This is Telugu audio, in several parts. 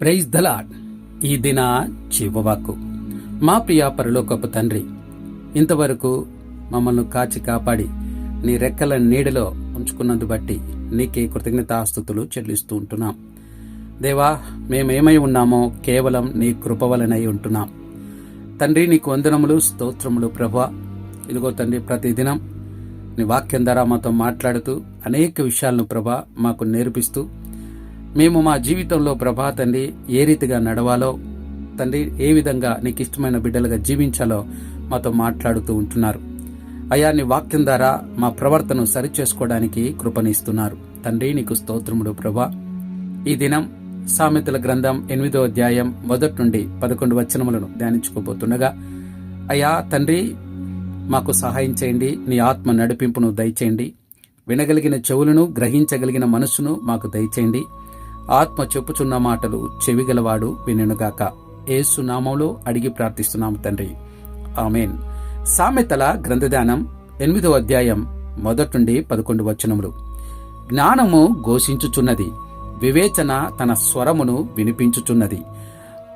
ప్రైజ్ దలాడ్ ఈ దిన చివవాకు మా ప్రియ పరలోకపు తండ్రి ఇంతవరకు మమ్మల్ని కాచి కాపాడి నీ రెక్కల నీడలో ఉంచుకున్నందు బట్టి నీకే కృతజ్ఞతాస్థుతులు చెల్లిస్తూ ఉంటున్నాం. దేవా మేమేమై ఉన్నామో కేవలం నీ కృప వలనై ఉంటున్నాం. తండ్రి నీకు వందనములు స్తోత్రములు ప్రభా ఇదిగో తండ్రి ప్రతిదినం నీ వాక్యం ద్వారా మాతో మాట్లాడుతూ అనేక విషయాలను ప్రభా మాకు నేర్పిస్తూ మేము మా జీవితంలో ప్రభా తండ్రి ఏ రీతిగా నడవాలో తండ్రి ఏ విధంగా నీకు ఇష్టమైన బిడ్డలుగా జీవించాలో మాతో మాట్లాడుతూ ఉంటున్నారు. అయా నీ వాక్యం ద్వారా మా ప్రవర్తన సరిచేసుకోవడానికి కృపనిస్తున్నారు తండ్రి నీకు స్తోత్రముడు ప్రభా. ఈ దినం సామెతల గ్రంథం ఎనిమిదో అధ్యాయం మొదటి నుండి పదకొండు వచనములను ధ్యానించుకోబోతుండగా అయ్యా తండ్రి మాకు సహాయం చేయండి నీ ఆత్మ నడిపింపును దయచేయండి. వినగలిగిన చెవులను గ్రహించగలిగిన మనస్సును మాకు దయచేయండి. ఆత్మ చెప్పుచున్న మాటలు చెవిగలవాడు విననుగాక. ఏసు నామంలో అడిగి ప్రార్థిస్తున్నాము తండ్రి. ఆమెన్. సామెతల గ్రంథదానం ఎనిమిదో అధ్యాయం మొదటి నుండి పదకొండు వచనములు. జ్ఞానము ఘోషించుచున్నది వివేచన తన స్వరమును వినిపించుచున్నది.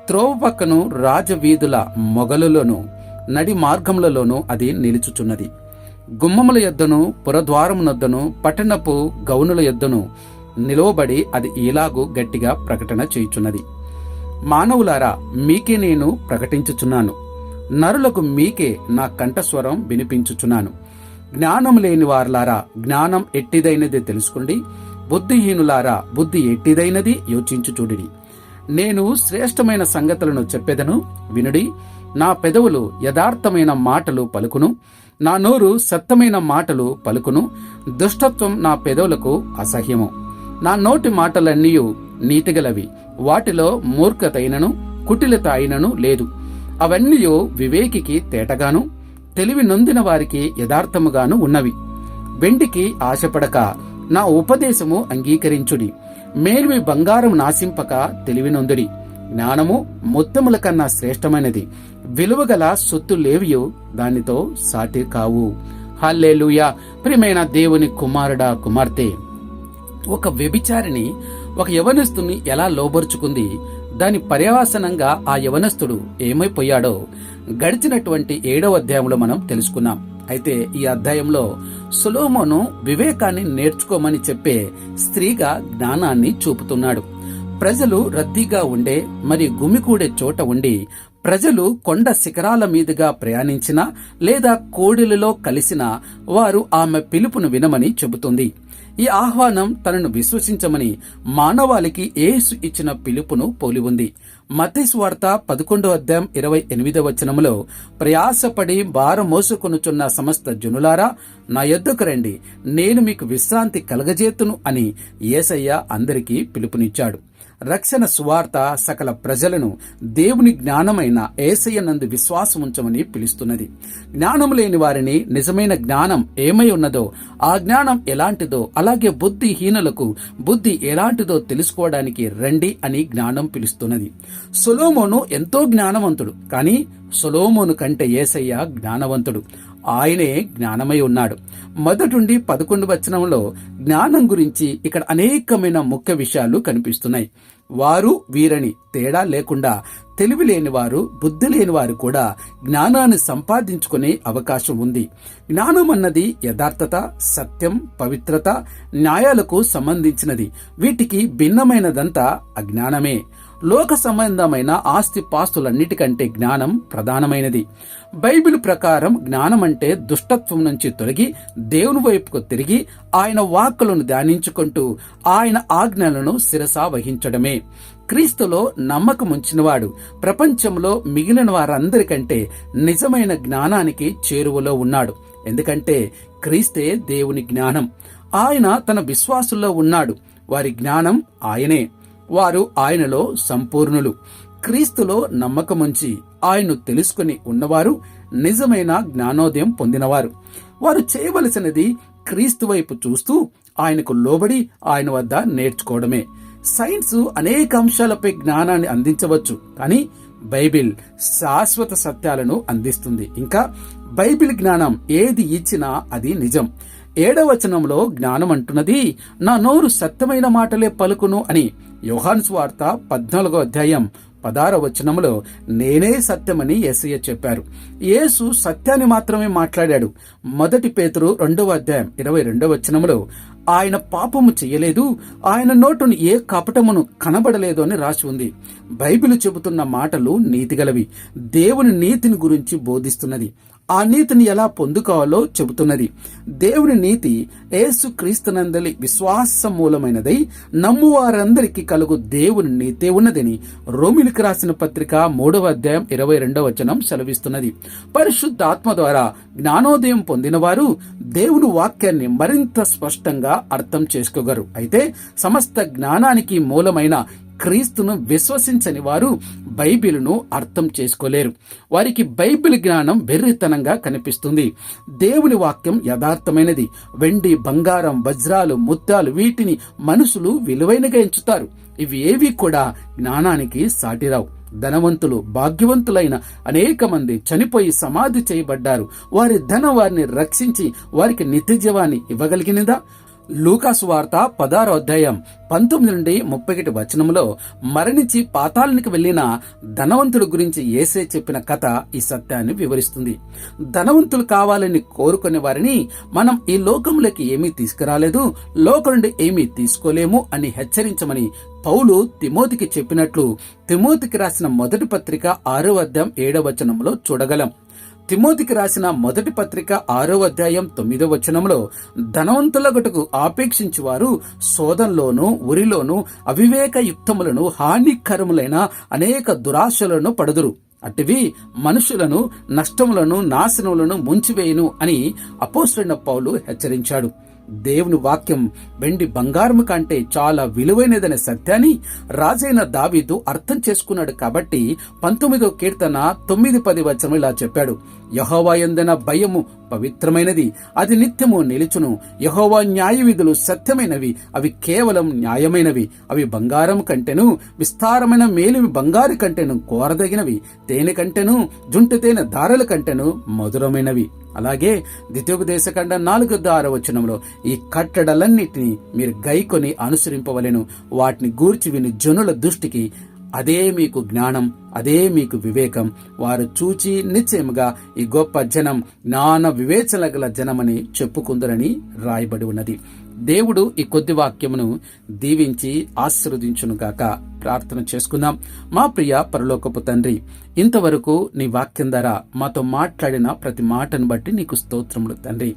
త్రోవక్కను రాజవీధుల మొగలులోను నడి మార్గములలోనూ అది నిలుచుచున్నది. గుమ్మముల యొద్దను పురద్వారమునొద్దను పట్టణపు గౌనుల యొద్దను నిలువబడి అది ఇలాగూ గట్టిగా ప్రకటన చేయుచున్నది. మానవులారా మీకే నేను ప్రకటించుచున్నాను. నరులకు మీకే నా కంఠస్వరం వినిపించుచున్నాను. జ్ఞానం లేని వారులారా జ్ఞానం ఎట్టిదైనది తెలుసుకోండి. బుద్ధిహీనులారా బుద్ధి ఎట్టిదైనది యోచించు యోచించుచుడిడి నేను శ్రేష్టమైన సంగతులను చెప్పెదను వినుడి. నా పెదవులు యథార్థమైన మాటలు పలుకును. నా నోరు సత్తమైన మాటలు పలుకును. దుష్టత్వం నా పెదవులకు అసహ్యము. నా నోటి మాటలన్నీ నీతిగలవి. వాటిలో మూర్ఖతైనను కుటిలత అయినను లేదు. అవన్నీ వివేకికి తేటగాను తెలివి నొందిన వారికి యథార్థముగాను ఉన్నవి. వెండికి ఆశపడక నా ఉపదేశము అంగీకరించుడి. మేల్వి బంగారం నాశింపక తెలివి నొందుడి. జ్ఞానము మొత్తముల కన్నా శ్రేష్టమైనది. విలువగల సొత్తు లేవియు దానితో సాటి కావు. హల్లేలుయా! ప్రియమైన దేవుని కుమారుడా కుమార్తె! ఒక వ్యభిచారిని ఒక యవనస్తుని ఎలా లోబరుచుకుంది? దాని పర్యవసనంగా ఆ యవనస్తుడు ఏమైపోయాడో గడిచినటువంటి ఏడవ అధ్యాయంలో మనం తెలుసుకున్నాం. అయితే ఈ అధ్యాయంలో సులోమోను వివేకాన్ని నేర్చుకోమని చెప్పే స్త్రీగా జ్ఞానాన్ని చూపుతున్నాడు. ప్రజలు రద్దీగా ఉండే మరి గుమికూడే చోట ఉండి ప్రజలు కొండ శిఖరాల మీదుగా ప్రయాణించినా లేదా కోడిలలో కలిసినా వారు ఆమె పిలుపును వినమని చెబుతుంది. ఈ ఆహ్వానం తనను విశ్వసించమని మానవాళికి ఏసు ఇచ్చిన పిలుపును పోలి ఉంది. మతీస్ వార్త పదకొండో అధ్యాయం ఇరవై ఎనిమిదవ వచనములో ప్రయాసపడి భారం మోసుకొనుచున్న సమస్త జనులారా నా యొద్దకు రండి. నేను మీకు విశ్రాంతి కలగజేతును అని ఏసయ్య అందరికీ పిలుపునిచ్చాడు. రక్షణ సువార్త సకల ప్రజలను దేవుని జ్ఞానమైన ఏసయ్యనందు విశ్వాసం ఉంచమని పిలుస్తున్నది. జ్ఞానం లేని వారిని నిజమైన జ్ఞానం ఏమై ఉన్నదో ఆ జ్ఞానం ఎలాంటిదో అలాగే బుద్ధిహీనులకు బుద్ధి ఎలాంటిదో తెలుసుకోవడానికి రండి అని జ్ఞానం పిలుస్తున్నది. సొలోమోను ఎంతో జ్ఞానవంతుడు కానీ సొలోమోను కంటే ఏసయ్య జ్ఞానవంతుడు. ఆయనే జ్ఞానమై ఉన్నాడు. మొదటి పదకొండు వచనంలో జ్ఞానం గురించి ఇక్కడ అనేకమైన ముఖ్య విషయాలు కనిపిస్తున్నాయి. వారు వీరని తేడా లేకుండా తెలివి లేనివారు బుద్ధి లేనివారు కూడా జ్ఞానాన్ని సంపాదించుకునే అవకాశం ఉంది. జ్ఞానం అన్నది యథార్థత సత్యం పవిత్రత న్యాయాలకు సంబంధించినది. వీటికి భిన్నమైనదంతా అజ్ఞానమే. లోక సంబంధమైన ఆస్తి పాస్తులన్నిటికంటే జ్ఞానం ప్రధానమైనది. బైబిల్ ప్రకారం జ్ఞానం అంటే దుష్టత్వం నుంచి తొలగి దేవుని వైపుకు తిరిగి ఆయన వాక్కులను ధ్యానించుకుంటూ ఆయన ఆజ్ఞలను శిరసా వహించడమే. క్రీస్తులో నమ్మకం ఉంచినవాడు ప్రపంచంలో మిగిలిన వారందరికంటే నిజమైన జ్ఞానానికి చేరువలో ఉన్నాడు. ఎందుకంటే క్రీస్తే దేవుని జ్ఞానం. ఆయన తన విశ్వాసుల్లో ఉన్నాడు. వారి జ్ఞానం ఆయనే. వారు ఆయనలో సంపూర్ణులు. క్రీస్తులో నమ్మకముంచి ఆయన్ను తెలుసుకుని ఉన్నవారు నిజమైన జ్ఞానోదయం పొందినవారు. వారు చేయవలసినది క్రీస్తు వైపు చూస్తూ ఆయనకు లోబడి ఆయన వద్ద నేర్చుకోవడమే. సైన్స్ అనేక అంశాలపై జ్ఞానాన్ని అందించవచ్చు కానీ బైబిల్ శాశ్వత సత్యాలను అందిస్తుంది. ఇంకా బైబిల్ జ్ఞానం ఏది ఇచ్చినా అది నిజం. ఏడవచనంలో జ్ఞానం అంటున్నది నా నోరు సత్యమైన మాటలే పలుకును అని యోహాన్స్ వార్త పద్నాలుగో అధ్యాయం పదార వచనములో నేనే సత్యమని ఎస్ఐ చెప్పారు. యేసు సత్యాన్ని మాత్రమే మాట్లాడాడు. మొదటి పేతురు రెండవ అధ్యాయం ఇరవై రెండవ వచనములో ఆయన పాపము చెయ్యలేదు ఆయన నోటును ఏ కపటమును కనబడలేదు అని రాసి ఉంది. బైబిల్ చెబుతున్న మాటలు నీతిగలవి దేవుని నీతిని గురించి బోధిస్తున్నది. ఆ నీతిని ఎలా పొందుకోవాలో చెబుతున్నది. దేవుని నీతి యేసు క్రీస్తునందలి విశ్వాస మూలమైనదై నమ్ము వారందరికీ కలుగు దేవుని నీతే ఉన్నదని రోమిలికి రాసిన పత్రిక మూడవ అధ్యాయం ఇరవై రెండవ వచనం సెలవిస్తున్నది. పరిశుద్ధాత్మ ద్వారా జ్ఞానోదయం పొందిన వారు దేవుని వాక్యాన్ని మరింత స్పష్టంగా అర్థం చేసుకోగలరు. అయితే సమస్త జ్ఞానానికి మూలమైన క్రీస్తును విశ్వసించని వారు బైబిల్ను అర్థం చేసుకోలేరు. వారికి బైబిల్ జ్ఞానం వెర్రితనంగా కనిపిస్తుంది. దేవుని వాక్యం యథార్థమైనది. వెండి బంగారం వజ్రాలు ముత్యాలు వీటిని మనుషులు విలువైనగా ఎంచుతారు. ఇవి ఏవి కూడా జ్ఞానానికి సాటిరావు. ధనవంతులు భాగ్యవంతులైన అనేక మంది చనిపోయి సమాధి చేయబడ్డారు. వారి ధనం వారిని రక్షించి వారికి నిత్యజీవాన్ని ఇవ్వగలిగినదా? లూకాసు వార్త పదారో అధ్యాయం పంతొమ్మిది నుండి ముప్పై ఒకటి వచనంలో మరణించి పాతాళానికి వెళ్ళిన ధనవంతుడు గురించి ఏసే చెప్పిన కథ ఈ సత్యాన్ని వివరిస్తుంది. ధనవంతులు కావాలని కోరుకునే వారిని మనం ఈ లోకంలోకి ఏమీ తీసుకురాలేదు లోకం నుండి ఏమీ తీసుకోలేము అని హెచ్చరించమని పౌలు తిమోతికి చెప్పినట్లు తిమోతికి రాసిన మొదటి పత్రిక ఆరో అధ్యాయం ఏడవ వచనంలో చూడగలం. తిమోతికి రాసిన మొదటి పత్రిక ఆరో అధ్యాయం తొమ్మిదో వచనంలో ధనవంతుల గటుకు ఆపేక్షించి వారు శోధంలోను ఉరిలోను అవివేక యుక్తములను హానికరములైన అనేక దురాశలను పడుదురు. అటువి మనుషులను నష్టములను నాశనములను ముంచివేయును అని అపోస్టైన పౌలు హెచ్చరించాడు. దేవుని వాక్యం వెండి బంగారం కంటే చాలా విలువైనదనే సత్యాన్ని రాజైన దావీదు అర్థం చేసుకున్నాడు కాబట్టి పంతొమ్మిదో కీర్తన తొమ్మిది పది వచనం ఇలా చెప్పాడు. యహోవా ఎందన భయము పవిత్రమైనది అది నిత్యము నిలుచును. యహోవా న్యాయ విధులు సత్యమైనవి అవి కేవలం న్యాయమైనవి. అవి బంగారం కంటేను విస్తారమైన మేలిమి బంగారు కంటేను కోరదగినవి. తేనె కంటేను జుంటు తేనె దారల కంటేను మధురమైనవి. అలాగే ద్వితీయోపదేశకండ నాలుగు ఆరు వచనంలో ఈ కట్టడలన్నిటిని మీరు గైకొని అనుసరింపవలెను. వాటిని గూర్చి విని జనుల దృష్టికి అదే మీకు జ్ఞానం అదే మీకు వివేకం. వారు చూచి నిశ్చయముగా ఈ గొప్ప జనం జ్ఞాన వివేచన గల జనమని చెప్పుకుందరని రాయబడి ఉన్నది. దేవుడు ఈ కొద్ది వాక్యమును దీవించి ఆశీర్వదించునుగాక ప్రార్థన చేసుకుందాం. మా ప్రియ పరలోకపు తండ్రి ఇంతవరకు నీ వాక్యం ద్వారా మాతో మాట్లాడిన ప్రతి మాటను బట్టి నీకు స్తోత్రములు తండ్రి.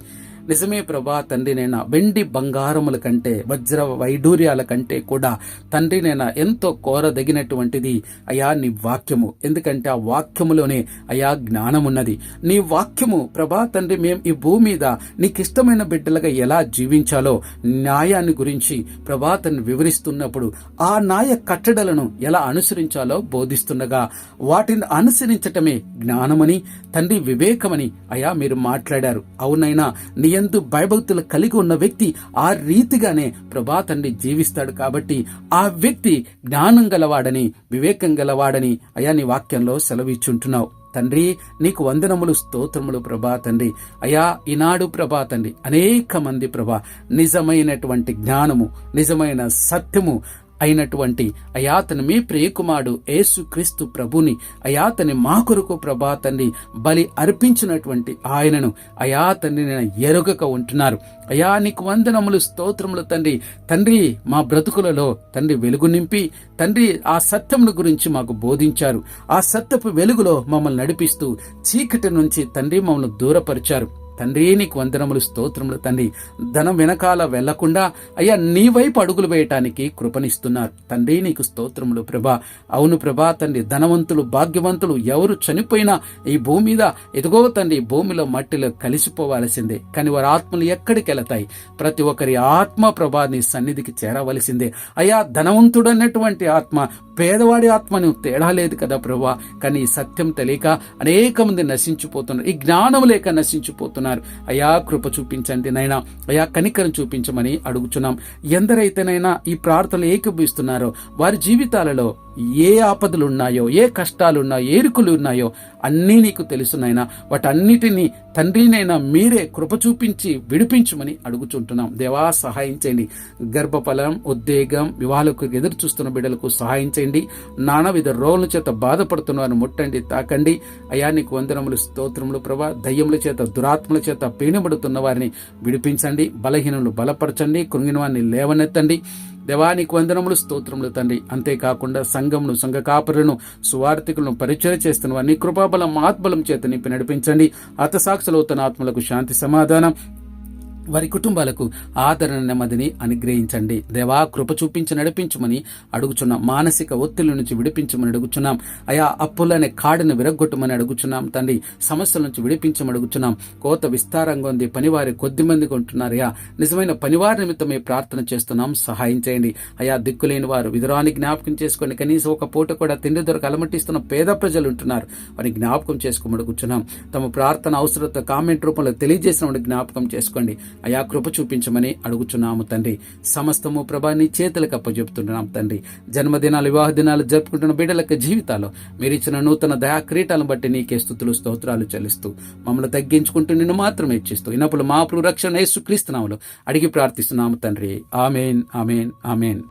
నిజమే ప్రభా తండ్రి నేను వెండి బంగారముల కంటే వజ్ర వైడూర్యాల కంటే కూడా తండ్రి నేను ఎంతో కోరదగినటువంటిది అయా నీ వాక్యము. ఎందుకంటే ఆ వాక్యములోనే అయా జ్ఞానమున్నది. నీ వాక్యము ప్రభా తండ్రి మేము ఈ భూమి మీద నీకిష్టమైన బిడ్డలుగా ఎలా జీవించాలో న్యాయాన్ని గురించి ప్రభా వివరిస్తున్నప్పుడు ఆ న్యాయ కట్టడలను ఎలా అనుసరించాలో బోధిస్తుండగా వాటిని అనుసరించటమే జ్ఞానమని తండ్రి వివేకమని అయా మీరు మాట్లాడారు. అవునైనా నీ ఎందు భయభక్తులు కలిగి ఉన్న వ్యక్తి ఆ రీతిగానే ప్రభా తండ్రి జీవిస్తాడు కాబట్టి ఆ వ్యక్తి జ్ఞానం గలవాడని వివేకం గలవాడని అయా నీ వాక్యంలో సెలవిచ్చుంటున్నావు. తండ్రి నీకు వందనములు స్తోత్రములు ప్రభా తండ్రి. అయా ఈనాడు ప్రభా తండ్రి అనేక మంది ప్రభా నిజమైనటువంటి జ్ఞానము నిజమైన సత్యము అయినటువంటి అయాతని మీ ప్రియకుమారుడు యేసుక్రీస్తు ప్రభుని అయాతని మా కొరకు ప్రభా తండ్రి బలి అర్పించినటువంటి ఆయనను అయాతని నేను ఎరుగక ఉంటున్నారు. అయా నీకు వందనములు స్తోత్రములు తండ్రి. తండ్రి మా బ్రతుకులలో తండ్రి వెలుగు నింపి తండ్రి ఆ సత్యముల గురించి మాకు బోధించారు. ఆ సత్యపు వెలుగులో మమ్మల్ని నడిపిస్తూ చీకటి నుంచి తండ్రి మమ్మల్ని దూరపరిచారు. తండ్రి నీకు వందనములు స్తోత్రములు తండ్రి. ధనం వెనకాల వెళ్ళకుండా అయ్యా నీ వైపు అడుగులు వేయటానికి కృపనిస్తున్నారు. తండ్రి నీకు స్తోత్రములు ప్రభా. అవును ప్రభా తండ్రి ధనవంతులు భాగ్యవంతులు ఎవరు చనిపోయినా ఈ భూమి మీద ఎదుగో తండ్రి భూమిలో మట్టిలో కలిసిపోవాల్సిందే. కానీ వారి ఆత్మలు ఎక్కడికి వెళతాయి? ప్రతి ఒక్కరి ఆత్మ ప్రభా నీ సన్నిధికి చేరవలసిందే. అయ్యా ధనవంతుడు అన్నటువంటి ఆత్మ పేదవాడి ఆత్మను తేడా లేదు కదా ప్రభా. కానీ ఈ సత్యం తెలియక అనేక మంది నశించిపోతున్నారు. ఈ జ్ఞానం లేక నశించిపోతున్నారు. అయా కృప చూపించండి నైనా అయా కనికరం చూపించమని అడుగుచున్నాం. ఎందరైతేనైనా ఈ ప్రార్థనలు ఏకీభవిస్తున్నారో వారి జీవితాలలో ఏ ఆపదలున్నాయో ఏ కష్టాలున్నాయో ఏరుకులు ఏ ఉన్నాయో అన్నీ నీకు తెలుసునైనా వాటన్నిటినీ తండ్రినైనా మీరే కృప చూపించి విడిపించమని అడుగుచుంటున్నాం. దేవా సహాయం చేయండి. గర్భఫలం ఉద్వేగం వివాహాలకు ఎదురు చూస్తున్న బిడ్డలకు సహాయం చేయండి. నానావిధ రోగుల చేత బాధపడుతున్న వారిని ముట్టండి తాకండి. అయా నీకు వందనములు స్తోత్రములు ప్రభా దయ్యముల చేత దురాత్మల చేత పీణబడుతున్న వారిని విడిపించండి. బలహీనములు బలపరచండి. కృంగిన వారిని లేవనెత్తండి. దేవానికి వందనములు స్తోత్రములు తండ్రి. అంతేకాకుండా సంఘమును సంఘ కాపరులను సువార్థికులను పరిచయం చేస్తున్న వారిని కృపాబలం ఆత్మలం చేత నింపి నడిపించండి. హతసాక్షులవుతున్న ఆత్మలకు శాంతి సమాధానం. వారి కుటుంబాలకు ఆదరణ నెమ్మదిని అనుగ్రహించండి. దేవా కృప చూపించి నడిపించమని అడుగుచున్నాం. మానసిక ఒత్తిడి నుంచి విడిపించమని అడుగుచున్నాం. అయా అప్పులనే కాడిని విరగొట్టమని అడుగుచున్నాం తండ్రి. సమస్యల నుంచి విడిపించమని అడుగుచున్నాం. కోత విస్తారంగా ఉంది. పనివారి కొద్ది మంది కొంటున్నారయ్యా నిజమైన పనివారి నిమిత్తమే ప్రార్థన చేస్తున్నాం. సహాయం చేయండి. అయా దిక్కులేని వారు విధురాన్ని జ్ఞాపకం చేసుకొని కనీసం ఒక పూట కూడా తిండి దొరక అలమటిస్తున్న పేద ప్రజలు ఉంటున్నారు. వారిని జ్ఞాపకం చేసుకోమని అడుగుచున్నాం. తమ ప్రార్థన అవసరత కామెంట్ రూపంలో తెలియజేసిన జ్ఞాపకం చేసుకోండి. అయా కృప చూపించమని అడుగుచున్నాము తండ్రి. సమస్తము ప్రభా నీ చేతులకు అప్పచెప్తున్నాం తండ్రి. జన్మదినాలు వివాహ దినాలు జరుపుకుంటున్న బిడ్డలకు జీవితాలు. మీరు ఇచ్చిన నూతన దయా క్రీటాలను బట్టి నీకే స్థుతులు స్తోత్రాలు చెల్లిస్తూ మమ్మల్ని తగ్గించుకుంటూ నిన్ను మాత్రమే ఇచ్చిస్తూ ఇన్నప్పుడు మా ప్రభు రక్షణ యేసు అడిగి ప్రార్థిస్తున్నాము తండ్రి. Amen amen amen.